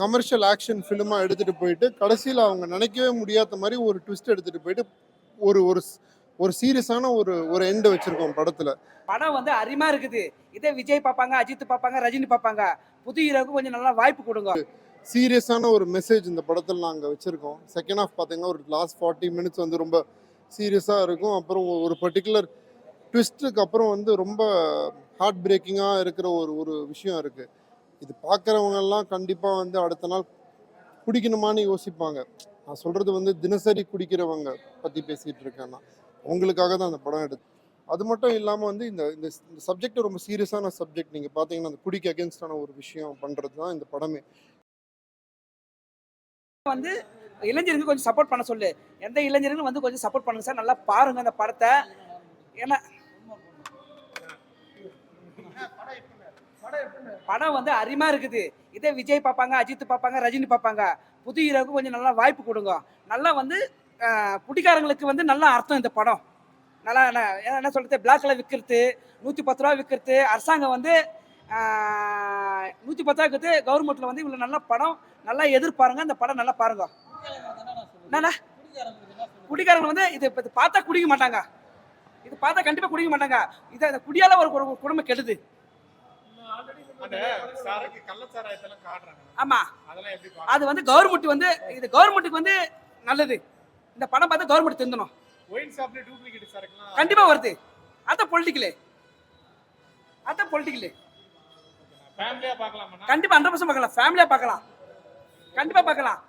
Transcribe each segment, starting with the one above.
Commercial action ஃபிலிமாக எடுத்துகிட்டு போயிட்டு கடைசியில் அவங்க நினைக்கவே முடியாத மாதிரி ஒரு ட்விஸ்ட் எடுத்துகிட்டு போயிட்டு ஒரு ஒரு ஒரு சீரியஸான ஒரு ஒரு எண்டு வச்சுருக்கோம் படத்தில். படம் வந்து அருமையா இருக்குது. இதே விஜய் பார்ப்பாங்க அஜித் பார்ப்பாங்க ரஜினி பார்ப்பாங்க. புது ஹீரோக்கு கொஞ்சம் நல்லா வாய்ப்பு கொடுங்க. சீரியஸான ஒரு மெசேஜ் இந்த படத்தில் நாங்கள் வச்சுருக்கோம். செகண்ட் ஹாஃப் பார்த்தீங்கன்னா ஒரு லாஸ்ட் ஃபார்ட்டி மினிட்ஸ் வந்து ரொம்ப சீரியஸாக இருக்கும். அப்புறம் ஒரு பர்டிகுலர் ட்விஸ்ட்டுக்கு அப்புறம் வந்து ரொம்ப ஹார்ட் பிரேக்கிங்காக இருக்கிற ஒரு ஒரு விஷயம் இருக்குது இது பார்க்குறவங்கெல்லாம் கண்டிப்பாக வந்து அடுத்த நாள் குடிக்கணுமான்னு யோசிப்பாங்க. நான் சொல்கிறது வந்து தினசரி குடிக்கிறவங்க பற்றி பேசிகிட்டு இருக்கேன் நான் அவங்களுக்காக தான் அந்த படம் எடுத்து அது மட்டும் இல்லாமல் வந்து இந்த இந்த சப்ஜெக்ட் ரொம்ப சீரியஸான சப்ஜெக்ட் நீங்கள் பார்த்தீங்கன்னா அந்த குடிக்கு அகேன்ஸ்டான ஒரு விஷயம் பண்ணுறது தான் இந்த படமே. வந்து இளைஞருக்கு கொஞ்சம் சப்போர்ட் பண்ண சொல்லு. எந்த இளைஞர்களும் வந்து கொஞ்சம் சப்போர்ட் பண்ணுங்க சார். நல்லா பாருங்க அந்த படத்தை. ஏன்னா படம் வந்து அருமையா இருக்குது. இதே விஜய் பார்ப்பாங்க அஜித் பார்ப்பாங்க ரஜினி பார்ப்பாங்க. புது ஹீரோக்கு கொஞ்சம் நல்லா வாய்ப்பு கொடுங்க. நல்லா வந்து குடிக்காரங்களுக்கு வந்து நல்லா அர்த்தம் இந்த படம். நல்லா என்ன என்ன சொல்றது? பிளாக்ல விற்கிறது நூற்றி பத்து ரூபா விற்கிறது அரசாங்கம் வந்து நூற்றி பத்து ரூபா விற்கிறது கவர்மெண்ட்ல வந்து இவ்வளோ நல்ல படம் நல்லா எதிர்பாருங்க. இந்த படம் நல்லா பாருங்க. என்னண்ணா? குடிக்காரங்க வந்து இது பார்த்தா குடிக்க மாட்டாங்க. இது பார்த்தா கண்டிப்பாக குடிக்க மாட்டாங்க. இதை அந்த குடியால ஒரு குடும்பம் கெடுது அந்த சரக்கு கள்ளச்சாராயத்தெல்லாம் காட்டுறாங்க ஆமா. அது வந்து கவர்மெண்ட் வந்து இது கவர்மெண்ட்டுக்கு வந்து நல்லது. இந்த படம் பார்த்தா கவர்மெண்ட் திருந்தணும் கண்டிப்பா வருது. அதான் பொலிட்டிக்கலு அதான் பொலிட்டிக்கலு கண்டிப்பா ஹண்ட்ரட் பர்சன்ட் பார்க்கலாம். ஃபேமிலியா பார்க்கலாம். கண்டிப்பா பார்க்கலாம்.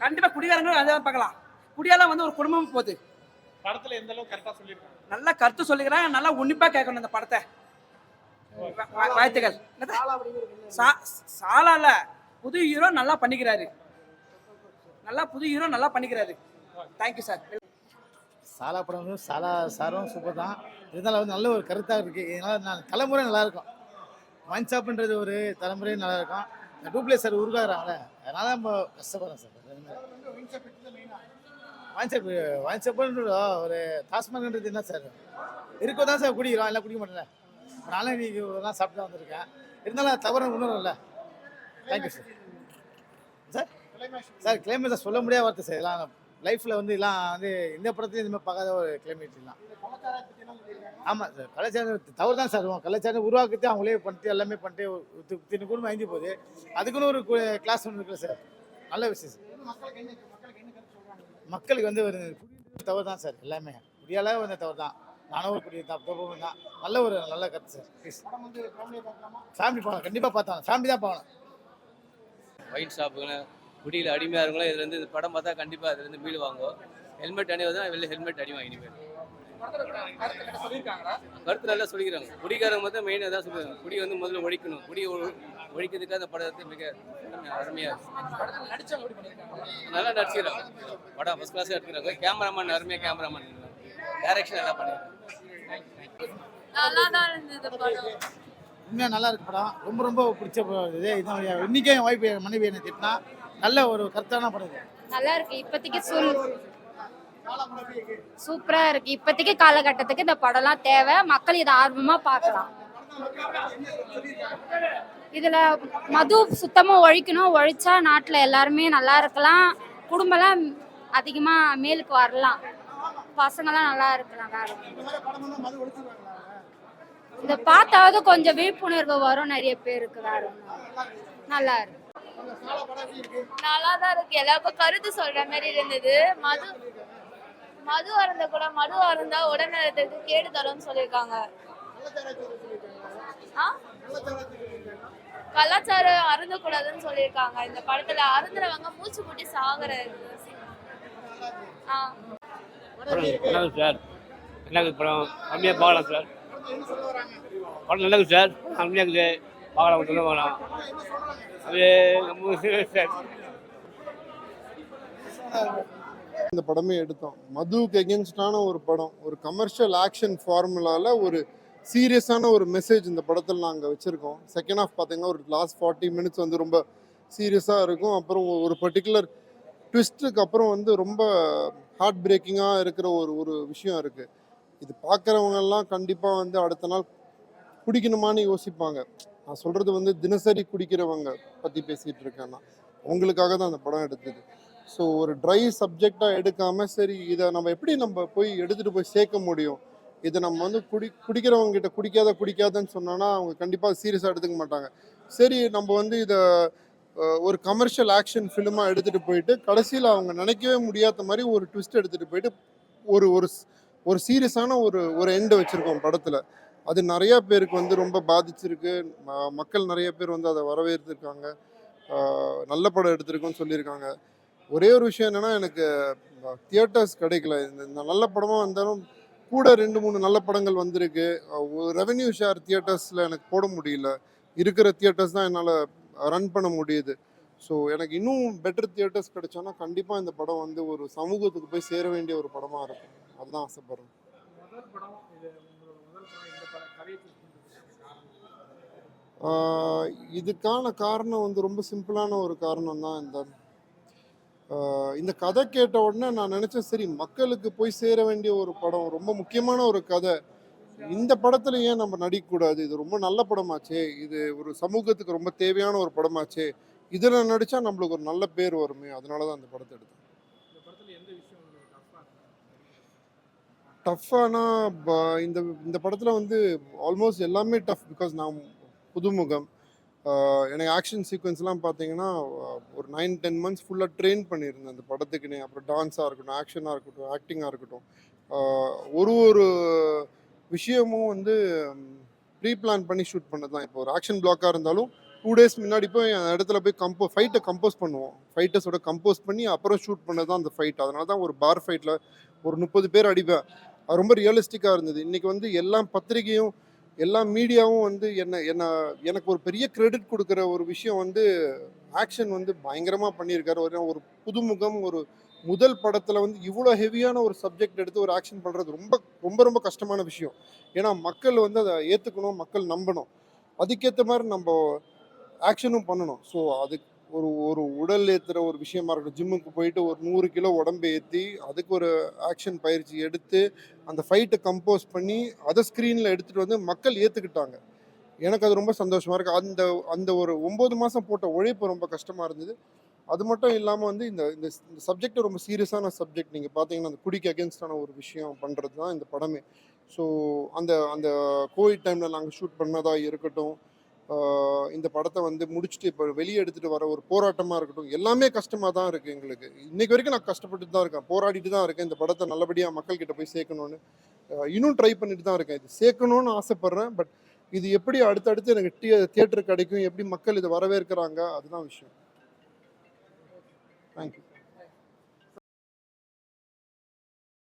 கண்டிப்பா குடிகாரங்களும் அதான் பார்க்கலாம். குடியால வந்து ஒரு குடும்பம் போகுது. படத்துல எந்த அளவுக்கு கரெக்டா சொல்லிருக்காங்க நல்லா கருத்து சொல்லிக்கிறேன் நல்லா உன்னிப்பா கேட்கணும் இந்த படத்தை. வாழ்த்துக்கள். சாலால புது ஹீரோ நல்லா பண்ணிக்கிறாரு. நல்லா புது ஹீரோ நல்லா பண்ணிக்கிறாரு. தேங்க்யூ சார் சாலா படம் வந்து சாலா சாரும் சூப்பர் தான். இருந்தாலும் வந்து நல்ல ஒரு கருத்தாக இருக்குது இதனால் நான் தலைமுறை நல்லா இருக்கும். ஒயின் ஷாப்புன்றது ஒரு தலைமுறை நல்லா இருக்கும். இந்த டூப்ளே சார் உருவாகிறாங்களே அதனால நம்ம கஷ்டப்படுறோம் சார் ஒயின் ஷாப்புன்றது ஒரு டாஸ்மாக்ன்றது என்ன சார் இருக்க தான் சார் குடிக்கிறோம். எல்லாம் குடிக்க மாட்டேன் நானும் இன்னைக்கு தான் சாப்பிட்டு வந்திருக்கேன். இருந்தாலும் அது தவறு உணரல. Thank you sir sir sir கிளைமேட்டை சொல்ல முடியாத வார்த்தை சார் இதெல்லாம் லைஃப்பில் வந்து எல்லாம் வந்து இந்த படத்தையும் இதுமாதிரி பார்க்காத ஒரு கிளைமேட் எல்லாம் ஆமாம் சார் கலாச்சாரம் தவறு தான் சார் கலாச்சாரம் உருவாக்கத்தை அவங்களே பண்ணிட்டு எல்லாமே பண்ணிட்டு தின்னு குடும்பம் ஐந்து போகுது. அதுக்குன்னு ஒரு கிளாஸ் ஒன்று இருக்குல்ல சார் நல்ல விஷயம் சார் மக்களுக்கு வந்து ஒரு தவறு தான் சார் எல்லாமே. முடியாத வந்து தவறு தான் நானும் ஒரு குடி தான் தான் நல்ல ஒரு நல்ல கருத்து சார். ப்ளீஸ் ஃபேமிலி போகலாம் கண்டிப்பாக பார்த்தாங்க ஃபேமிலி தான் பார்க்கணும் ஒயின் ஷாப்புங்க குடியில் அடிமையாக இருங்களோ இதுலேருந்து இந்த படம் பார்த்தா கண்டிப்பாக அதுலேருந்து மீள் வாங்குவோம். ஹெல்மெட் அணிவது தான் வெளில ஹெல்மெட் அடிவாங்க இனிமேல். கருத்து நல்லா சொல்லிக்கிறாங்க. குடிக்காரங்க மட்டும் மெயினாக தான் சொல்லுவாங்க. குடி வந்து முதல்ல ஒழிக்கணும். குடி ஒழி- ஒழிக்கிறதுக்காக அந்த படத்தை மிக அருமையாக நல்லா நடிச்சுக்கிறாங்க. படம் ஃபஸ்ட் கிளாஸாக எடுத்துக்கிறாங்க. கேமராமேன் அருமையாக கேமராமேன் டைரக்ஷன் இருந்தது படம். உண்மையாக நல்லா இருக்கு படம். ரொம்ப ரொம்ப பிடிச்ச படம் இது இதான். இன்னைக்கே என் ஒய்ஃப் என் மனைவி என்னை திட்டினா நல்ல ஒரு கருத்தான படம் இது. நல்லா இருக்கு. இப்போதைக்கு சொல் சூப்பரா இருக்கு. இப்போதைக்கு காலகட்டத்துக்கு இந்த படம்லாம் தேவை. மக்கள் இதை ஆர்வமா பார்க்கலாம். இதுல மது சுத்தமா ஒழிக்கணும். ஒழிச்சா நாட்டுல எல்லாருமே நல்லா இருக்கலாம். குடும்பம்லாம் அதிகமா மேலுக்கு வரலாம். பசங்கெல்லாம் நல்லா இருக்கு நல்லா ஒண்ணும். இந்த பார்த்தாவது கொஞ்சம் விழிப்புணர்வு வரும் நிறைய பேருக்கு வேற நல்லா இருக்கு. நல்லா தான் இருக்கு எல்லாருக்கும் கருத்து சொல்ற மாதிரி இருந்தது. மது மது அருந்த கூட மது அருந்தா உடல்நலத்துக்கு கேடு தரும்னு சொல்லியிருக்காங்க. ஆ? கலாச்சாரம் அருந்தக்கூடாதுன்னு சொல்லியிருக்காங்க. இந்த படத்துல அருந்துறவங்க மூச்சு முட்டி சாகுறது ஆ. நல்லது சார். என்னது படம். கம்மியாக பார்க்கலாம் சார். படம் நல்லது சார். கம்மியாக இருக்குது. பார்க்கலாம் சொல்ல வேணாம் அது நம்ம சார். இந்த படமே எடுத்தோம். மதுவுக்கு எகென்ஸ்டான ஒரு படம். ஒரு கமர்ஷியல் ஆக்ஷன் ஃபார்முலாவில் ஒரு சீரியஸான ஒரு மெசேஜ் இந்த படத்தில் நாங்கள் வச்சுருக்கோம். செகண்ட் ஹாஃப் பார்த்தீங்கன்னா ஒரு லாஸ்ட் ஃபார்ட்டி மினிட்ஸ் வந்து ரொம்ப சீரியஸாக இருக்கும். அப்புறம் ஒரு பர்டிகுலர் ட்விஸ்ட்டுக்கு அப்புறம் வந்து ரொம்ப ஹார்ட் பிரேக்கிங்காக இருக்கிற ஒரு ஒரு விஷயம் இருக்குது இது பார்க்குறவங்கெல்லாம் கண்டிப்பாக வந்து அடுத்த நாள் குடிக்கணுமான்னு யோசிப்பாங்க. நான் சொல்கிறது வந்து தினசரி குடிக்கிறவங்க பற்றி பேசிகிட்டு இருக்கேன் நான். அவங்களுக்காக தான் அந்த படம் எடுத்தது. ஸோ ஒரு ட்ரை சப்ஜெக்டாக எடுக்காமல் சரி இதை நம்ம எப்படி நம்ம போய் எடுத்துகிட்டு போய் சேர்க்க முடியும்? இதை நம்ம வந்து குடி குடிக்கிறவங்க கிட்ட குடிக்காத குடிக்காதன்னு சொன்னோன்னா அவங்க கண்டிப்பாக சீரியஸாக எடுத்துக்க மாட்டாங்க. சரி நம்ம வந்து இதை ஒரு கமர்ஷியல் ஆக்ஷன் ஃபிலிமாக எடுத்துகிட்டு போயிட்டு கடைசியில் அவங்க நினைக்கவே முடியாத மாதிரி ஒரு ட்விஸ்ட் எடுத்துகிட்டு போயிட்டு ஒரு ஒரு ஸ்- ஒரு சீரியஸான ஒரு ஒரு எண்டு வச்சுருக்கோம் படத்தில். அது நிறைய பேருக்கு வந்து ரொம்ப பாதிச்சிருக்கு. ம- மக்கள் நிறைய பேர் வந்து அதை வரவேற்றிருக்காங்க நல்ல படம் எடுத்திருக்கோன்னு சொல்லியிருக்காங்க. ஒரே ஒரு விஷயம் என்னென்னா எனக்கு தியேட்டர்ஸ் கிடைக்கல. இந்த இந்த நல்ல படமாக வந்தாலும் கூட ரெண்டு மூணு நல்ல படங்கள் வந்திருக்கு. ரெவென்யூ ஷேர் தியேட்டர்ஸில் எனக்கு போட முடியல. இருக்கிற தியேட்டர்ஸ் தான் என்னால் ரன் பண்ண முடியுது. ஸோ எனக்கு இன்னும் பெட்டர் தியேட்டர்ஸ் கிடைச்சோன்னா கண்டிப்பாக இந்த படம் வந்து ஒரு சமூகத்துக்கு போய் சேர வேண்டிய ஒரு படமாக இருக்கும். அதுதான் ஆசைப்படுறேன். இதுக்கான காரணம் வந்து ரொம்ப சிம்பிளான ஒரு காரணம் தான் இந்த இந்த கதை கேட்ட உடனே நான் நினச்சேன் சரி மக்களுக்கு போய் சேர வேண்டிய ஒரு படம் ரொம்ப முக்கியமான ஒரு கதை இந்த படத்துல ஏன் நம்ம நடிக்கக்கூடாது? இது ரொம்ப நல்ல படமாச்சே. இது ஒரு சமூகத்துக்கு ரொம்ப தேவையான ஒரு படமாச்சே. இதுல நடிச்சா நம்மளுக்கு ஒரு நல்ல பேர் வருமே. அதனால தான் அந்த படத்தை எடுத்தேன். டஃப்பானா இந்த இந்த படத்தில் வந்து ஆல்மோஸ்ட் எல்லாமே டஃப் பிகாஸ் நான் புதுமுகம். எனக்கு ஆக்ஷன் சீக்வன்ஸ்லாம் பார்த்தீங்கன்னா ஒரு நைன் டென் மந்த்ஸ் ஃபுல்லாக ட்ரெயின் பண்ணியிருந்தேன் அந்த படத்துக்குன்னே. அப்புறம் டான்ஸாக இருக்கட்டும் ஆக்ஷனாக இருக்கட்டும் ஆக்டிங்காக இருக்கட்டும். ஒரு ஒரு விஷயமும் வந்து ப்ரீ பிளான் பண்ணி ஷூட் பண்ணது தான் இப்போ ஒரு ஆக்ஷன் பிளாக்காக இருந்தாலும் டூ டேஸ் முன்னாடி போய் அந்த இடத்துல போய் கம்போ ஃபைட்டை கம்போஸ் பண்ணுவோம். ஃபைட்டர்ஸோட கம்போஸ் பண்ணி அப்புறம் ஷூட் பண்ணது தான் அந்த ஃபைட் அதனால தான் ஒரு பார் ஃபைட்டில் ஒரு முப்பது பேர் அடிப்பேன். அது ரொம்ப ரியலிஸ்டிக்காக இருந்தது. இன்றைக்கி வந்து எல்லா பத்திரிகையும் எல்லா மீடியாவும் வந்து என்ன என்ன எனக்கு ஒரு பெரிய கிரெடிட் கொடுக்குற ஒரு விஷயம் வந்து ஆக்ஷன் வந்து பயங்கரமாக பண்ணியிருக்காரு. ஒரு ஒரு புதுமுகம் ஒரு முதல் படத்தில் வந்து இவ்வளோ ஹெவியான ஒரு சப்ஜெக்ட் எடுத்து ஒரு ஆக்ஷன் பண்ணுறது ரொம்ப ரொம்ப ரொம்ப கஷ்டமான விஷயம். ஏன்னா மக்கள் வந்து அதை ஏற்றுக்கணும் மக்கள் நம்பணும். அதுக்கேற்ற மாதிரி நம்ம ஆக்ஷனும் பண்ணணும். ஸோ அது ஒரு ஒரு உடல் ஏற்றுற ஒரு விஷயமா இருக்கட்டும். ஜிம்முக்கு போயிட்டு ஒரு நூறு கிலோ உடம்பு ஏற்றி அதுக்கு ஒரு ஆக்ஷன் பயிற்சி எடுத்து அந்த ஃபைட்டை கம்போஸ் பண்ணி அதை ஸ்க்ரீனில் எடுத்துகிட்டு வந்து மக்கள் ஏற்றுக்கிட்டாங்க எனக்கு அது ரொம்ப சந்தோஷமாக இருக்குது அந்த அந்த ஒரு ஒம்பது மாதம் போட்ட உழைப்பு ரொம்ப கஷ்டமாக இருந்தது. அது மட்டும் இல்லாமல் வந்து இந்த இந்த சப்ஜெக்ட் ரொம்ப சீரியஸான சப்ஜெக்ட் நீங்கள் பார்த்தீங்கன்னா அந்த குடிக்கு அகேன்ஸ்டான ஒரு விஷயம் பண்ணுறது தான் இந்த படமே. ஸோ அந்த அந்த கோவிட் டைமில் நாங்கள் ஷூட் பண்ணதாக இருக்கட்டும் இந்த படத்தை வந்து முடிச்சுட்டு இப்போ வெளியே எடுத்துகிட்டு வர ஒரு போராட்டமாக இருக்கட்டும் எல்லாமே கஷ்டமாக தான் இருக்குது எங்களுக்கு. இன்றைக்கு வரைக்கும் நான் கஷ்டப்பட்டு தான் இருக்கேன். போராடிட்டு தான் இருக்கேன். இந்த படத்தை நல்லபடியாக மக்கள்கிட்ட போய் சேர்க்கணும்னு இன்னும் ட்ரை பண்ணிட்டு தான் இருக்கேன். இது சேர்க்கணும்னு ஆசைப்பட்றேன். பட் இது எப்படி அடுத்தடுத்து எனக்கு தியேட்டர் கிடைக்கும் எப்படி மக்கள் இதை வரவேற்கிறாங்க அதுதான் விஷயம். தேங்க்யூ